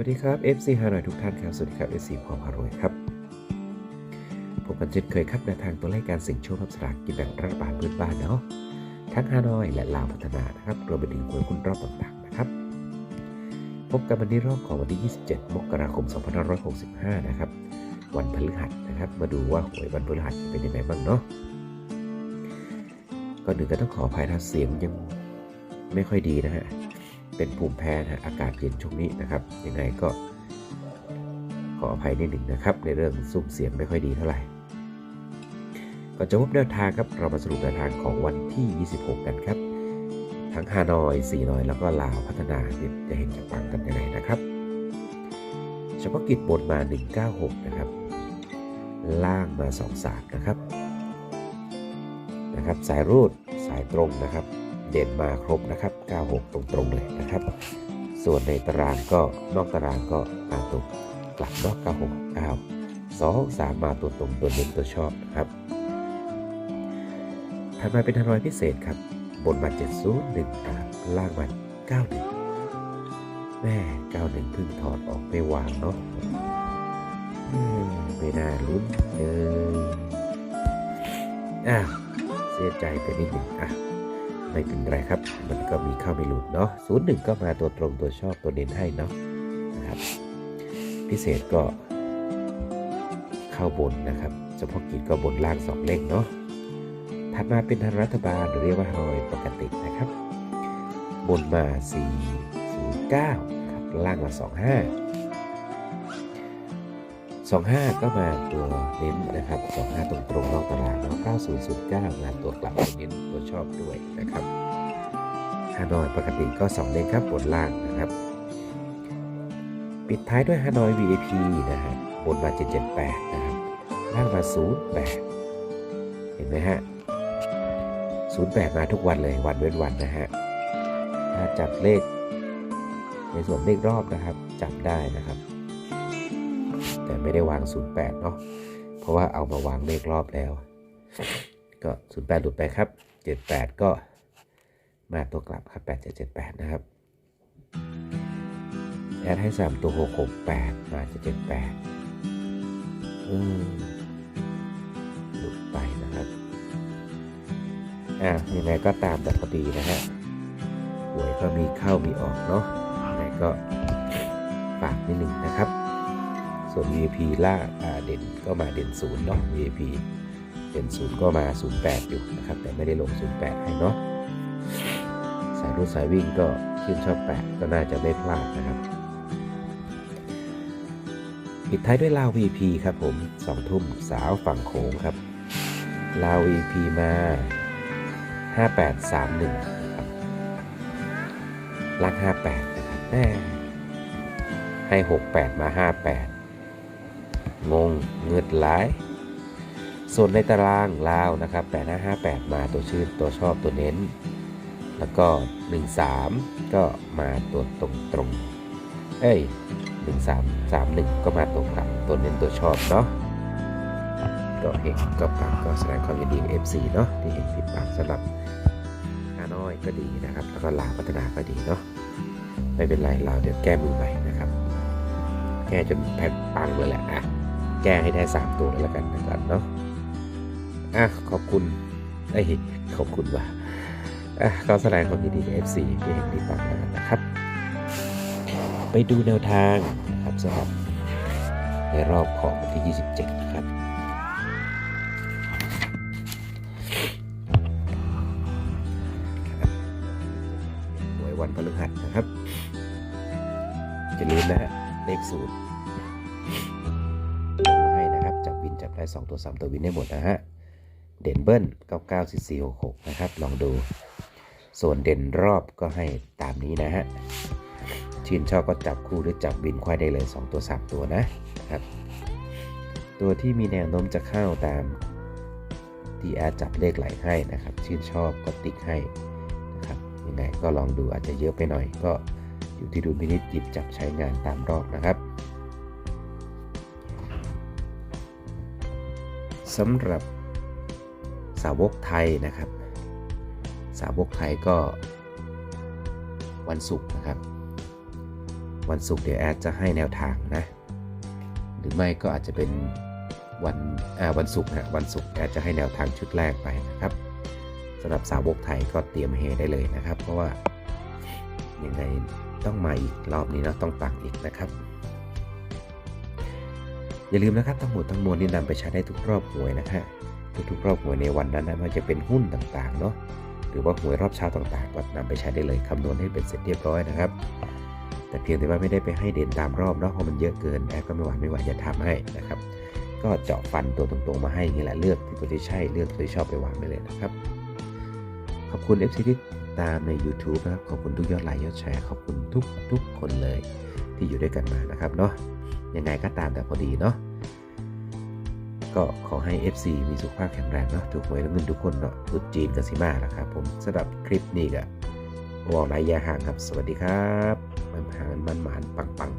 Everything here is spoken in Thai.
วัสดีครับ FC ฮานอยทุกท่านครับ สวัสดีครับ FC พอพารวยครับพบกันเช่นเคยครับในทางตัวเลขการเสี่ยงโชครับสลากกินแบ่งรัฐบาลพื้นบ้านเนาะทั้งฮานอยและลาวพัฒนานะครับรวมไปถึงหวยคุณรอบต่างๆนะครับ พบกันวันนี้รอบของวันที่ 27 มกราคม 2565 นะครับ วันพฤหัสนะครับ มาดูว่าหวยวันพฤหัสเป็นยังไงบ้างเนาะก่อนหนึ่งก็ต้องขออภัยถ้าเสียงยังไม่ค่อยดีนะฮะ เป็นภูมิแพ้นะอากาศเย็นช่วงนี้นะครับ ยังไงก็ ขออภัยนิดหนึ่งนะครับ ในเรื่องซุ้มเสียงไม่ค่อยดีเท่าไหร่ก่อนจะพบแนวทางครับเรามาสรุปแนวทางของวันที่ 26 กันครับ ทั้งฮานอยซีนอย แล้วก็ลาวพัฒนาจะเห็นจะปังกันยังไงนะครับ เฉพาะกิจบนมา 196 นะครับ ล่างมา23นะครับนะครับ สายรูดสายตรงนะครับ เด่นมาครบนะครับ 96 ตรงๆเลยนะครับ ส่วนในตารางก็นอกตารางก็มาตรงกลับนอก96 9 2 3 มาตัวตรงตัวเน้นตัวชอบนะครับถัดมาเป็นทนอยพิเศษครับ บนมา701ครับล่างมา91แม่91เพิ่งถอดออกไปวางเนาะไม่น่าลุ้นเลยอ้าวเสียใจไปนิดหนึ่งอะ ไม่เป็นไรครับ มันก็มีเข้าไม่หลุดเนาะศูนย์หนึ่งก็มาตัวตรงตัวชอบตัวเน้นให้เนาะนะครับ พิเศษก็เข้าบนนะครับเฉพาะกิจก็บนล่างสองเลขเนาะถัดมาเป็นทางรัฐบาลหรือเรียกว่าฮอยปกตินะครับ บนมา 409ครับล่างมา 25 25 ก็มาตัวเน้นนะครับ 25 ตรงตรงนอกตลาดเนาะ9009มาตัวกลับตัวเน้นตัวชอบด้วยนะครับฮานอยปกติก็ 2 เลนครับบนล่างนะครับ ปิดท้ายด้วยฮานอย VIP นะฮะบนมา778 นะครับ ล่างมา 08 เห็นไหมฮะ 08 มาทุกวันเลยวันเว้นวันนะฮะถ้าจับเลข ในส่วนเลขรอบนะครับ จับได้นะครับ ไม่ได้วาง 08 เนาะ เพราะว่าเอามาวางเลขรอบแล้ว ก็ 08 หลุดไปครับ 78 ก็มาตัวกลับครับ 8778 นะครับ แอดให้ 3 ตัว 668 มาจะ78อืมหลุดไปนะครับ อะยังไงก็ตามแต่พอดีนะฮะหวยก็มีเข้ามีออกเนาะยังไงก็ฝากนิดหนึ่งนะครับ ส่วน VIP ล่าอ่าเด่นก็มาเด่นศูนย์เนาะ VIP เด่นศูนย์ก็มา 08 อยู่นะครับ แต่ไม่ได้ลง 08 ให้เนาะสายรูดสายวิ่งก็ชื่นชอบ 8 ก็น่าจะไม่พลาดนะครับปิดท้ายด้วยลาว VP ครับผม2ทุ่มสาวฝั่งโขงครับลาว VP มา 5831นะครับล่าง58 นะครับแม่ให้ 68 มา 58 งงเงืดหลาย ส่วนในตารางลาวนะครับ8558 มาตัวชื่อตัวชอบตัวเน้น แล้วก็ 13 ก็มาตัวตรงตรงเอ้ย1331 ก็มาตรงกับตัวเน้นตัวชอบเนาะก็เห็นก็ปังก็แสดงความยินดีกับ FC เนาะที่เห็นผิดปังสำหรับฮานอยก็ดีนะครับ แล้วก็ลาวพัฒนาก็ดีเนาะไม่เป็นไรเราเดี๋ยวแก้มือใหม่นะครับ แก้จนแผ่นปังเลยแหละอะ แก้ให้ได้ 3 ตัวแล้วกันนะครับเนาะอะขอบคุณไอ้ขอบคุณว่ะอะก็แสดงความยินดีกับ FC ที่เห็นผิดปังแล้วกันนะครับ ไปดูแนวทางนะครับสำหรับในรอบของวันที่ 27 นะครับหวยวันพฤหัสนะครับอย่าลืมนะฮะเลขศูนย์ ได้ 2 ตัว 3 ตัววินได้หมดนะฮะ เด่นเบิ้ล99 4 4 6 6 นะครับ ลองดู ส่วนเด่นรอบก็ให้ตามนี้นะฮะ ชื่นชอบก็จับคู่หรือจับวินควายได้เลย 2 ตัว 3 ตัวนะครับ ตัวที่มีแนวโน้มจะเข้าตามที่แอดจับเลขไหลให้นะครับ ชื่นชอบก็ติ๊กให้นะครับยังไงก็ลองดูอาจจะเยอะไปหน่อยก็อยู่ที่ดุลพินิจหยิบจับใช้งานตามรอบนะครับ สำหรับสาวกไทยนะครับ สาวกไทยก็วันศุกร์นะครับ วันศุกร์เดี๋ยวแอดจะให้แนวทางนะ หรือไม่ก็อาจจะเป็นวันวันศุกร์นะวันศุกร์แอดจะให้แนวทางชุดแรกไปนะครับสำหรับสาวกไทยก็เตรียมเฮได้เลยนะครับ เพราะว่ายังไงต้องมาอีกรอบนี้เนาะต้องปังอีกนะครับ อย่าลืมนะครับทั้งหมดทั้งมวลนี่นำไปใช้ได้ทุกรอบหวยนะฮะทุกๆรอบหวยในวันนั้นนะมันจะเป็นหุ้นต่างๆเนาะหรือว่าหวยรอบเช้าต่างๆ ก็นำไปใช้ได้เลยคำนวณให้เป็นเสร็จเรียบร้อยนะครับ แต่เพียงแต่ว่าไม่ได้ไปให้เด่นตามรอบเนาะเพราะมันเยอะเกินแอปก็ไม่หวานไม่ไหวจะทำให้นะครับ ก็เจาะฟันตัวตรงๆมาให้นี้แหละเลือกที่ตัวที่ใช่เลือกตัวที่ชอบไปวางไปเลยนะครับ ขอบคุณ FC ที่ตามใน YouTube นะครับขอบคุณทุกยอดไลค์ยอดแชร์ขอบคุณทุกทุกคนเลยที่อยู่ด้วยกันมานะครับเนาะ ยังไงก็ตามแต่พอดีเนาะก็ขอให้ FC มีสุขภาพแข็งแรงเนาะถูกหวยแล้วเงินทุกคนเนาะตุดจีนกับสิมาแล้วครับผมสำหรับคลิปนี้ก็วอลไลยาห่างครับ สวัสดีครับมันห่างมันหมานปัง